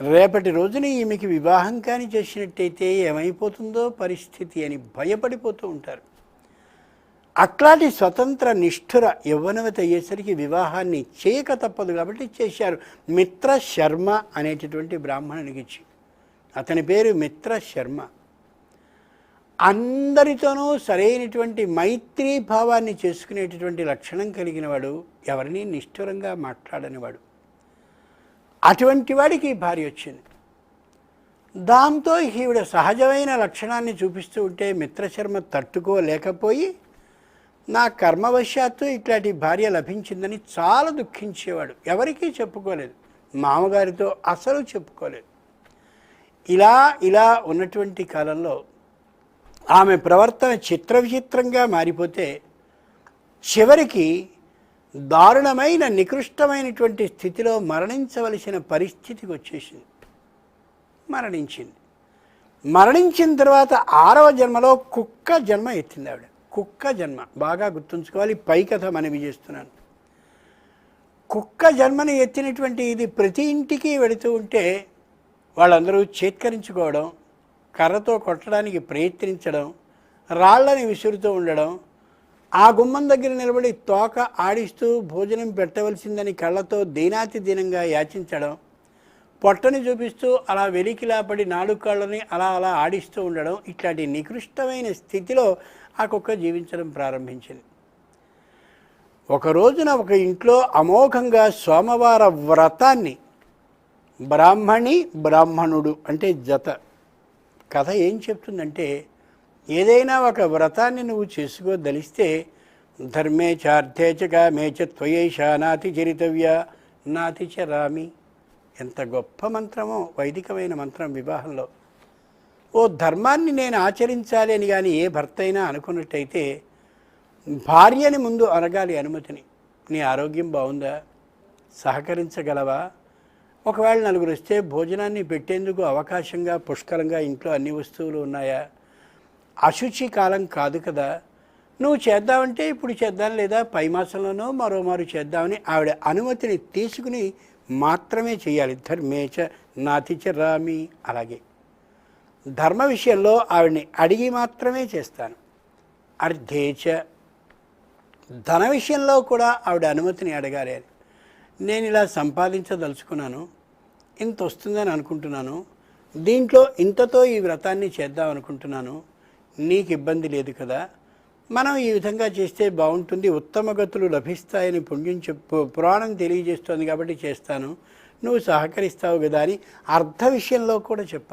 రేపటి రోజున ఈమెకి వివాహం కానీ చేసినట్టయితే ఏమైపోతుందో పరిస్థితి అని భయపడిపోతూ ఉంటారు. అట్లాంటి స్వతంత్ర నిష్ఠుర యవ్వనవతి అయ్యేసరికి వివాహాన్ని చేయక తప్పదు కాబట్టి చేశారు. మిత్ర శర్మ అనేటటువంటి బ్రాహ్మణునికి ఇచ్చి. అతని పేరు మిత్ర శర్మ. అందరితోనూ సరైనటువంటి మైత్రీ భావాన్ని చేసుకునేటటువంటి లక్షణం కలిగిన వాడు ఎవరిని నిష్ఠురంగా మాట్లాడనివాడు అటువంటి వాడికి భార్య వచ్చింది. దాంతో ఈవిడ సహజమైన లక్షణాన్ని చూపిస్తూ ఉంటే మిత్రశర్మ తట్టుకోలేకపోయి నా కర్మవశాత్తు ఇట్లాంటి భార్య లభించిందని చాలా దుఃఖించేవాడు. ఎవరికీ చెప్పుకోలేదు. మామగారితో అసలు చెప్పుకోలేదు. ఇలా ఇలా ఉన్నటువంటి కాలంలో ఆమె ప్రవర్తన చిత్ర విచిత్రంగా మారిపోతే చివరికి దారుణమైన నికృష్టమైనటువంటి స్థితిలో మరణించవలసిన పరిస్థితికి వచ్చేసింది. మరణించింది. మరణించిన తర్వాత ఆరవ జన్మలో కుక్క జన్మ ఎత్తింది ఆవిడ. కుక్క జన్మ. బాగా గుర్తుంచుకోవాలి పై కథ మనవి చేస్తున్నాను. కుక్క జన్మని ఎత్తినటువంటి ఇది ప్రతి ఇంటికి వెళుతూ ఉంటే వాళ్ళందరూ చేత్కరించుకోవడం కర్రతో కొట్టడానికి ప్రయత్నించడం రాళ్ళని విసురుతూ ఉండడం ఆ గుమ్మం దగ్గర నిలబడి తోక ఆడిస్తూ భోజనం పెట్టవలసిందని కళ్ళతో దీనాతి దీనంగా యాచించడం పొట్టని చూపిస్తూ అలా వెలికిలా పడి నాలుగు కాళ్ళని అలా అలా ఆడిస్తూ ఉండడం ఇట్లాంటి నికృష్టమైన స్థితిలో ఆ కుక్క జీవించడం ప్రారంభించింది. ఒక రోజున ఒక ఇంట్లో అమోఘంగా సోమవార వ్రతాన్ని బ్రాహ్మణి బ్రాహ్మణుడు అంటే జత. కథ ఏం చెప్తుందంటే ఏదైనా ఒక వ్రతాన్ని నువ్వు చేసుకోదలిస్తే ధర్మే చార్థే చ కామే త్వయేషా నాతి చరితవ్య నాతి చ రామి. ఎంత గొప్ప మంత్రమో వైదికమైన మంత్రం వివాహంలో. ఓ ధర్మాన్ని నేను ఆచరించాలి అని కానీ ఏ భర్త అయినా అనుకున్నట్టయితే భార్యని ముందు అనగాలి అనుమతిని. నీ ఆరోగ్యం బాగుందా? సహకరించగలవా? ఒకవేళ నలుగురు వస్తే భోజనాన్ని పెట్టేందుకు అవకాశంగా పుష్కలంగా ఇంట్లో అన్ని వస్తువులు ఉన్నాయా? అశుచి కాలం కాదు కదా. నువ్వు చేద్దామంటే ఇప్పుడు చేద్దాం లేదా పై మాసంలోనో మరోమారు చేద్దామని ఆవిడ అనుమతిని తీసుకుని మాత్రమే చేయాలి. ధర్మేచ నాతిచ రామి అలాగే. ధర్మ విషయంలో ఆవిడని అడిగి మాత్రమే చేస్తాను. అర్ధేచ ధన విషయంలో కూడా ఆవిడ అనుమతిని అడగాలి. అని నేను ఇలా సంపాదించదలుచుకున్నాను. ఇంత వస్తుందని అనుకుంటున్నాను. దీంట్లో ఇంతతో ఈ వ్రతాన్ని చేద్దాం అనుకుంటున్నాను. నీకు ఇబ్బంది లేదు కదా? మనం ఈ విధంగా చేస్తే బాగుంటుంది ఉత్తమ గతులు లభిస్తాయని పుణ్యం చెప్పు పురాణం తెలియజేస్తోంది కాబట్టి చేస్తాను. నువ్వు సహకరిస్తావు కదా అని అర్థ విషయంలో కూడా చెప్పాలి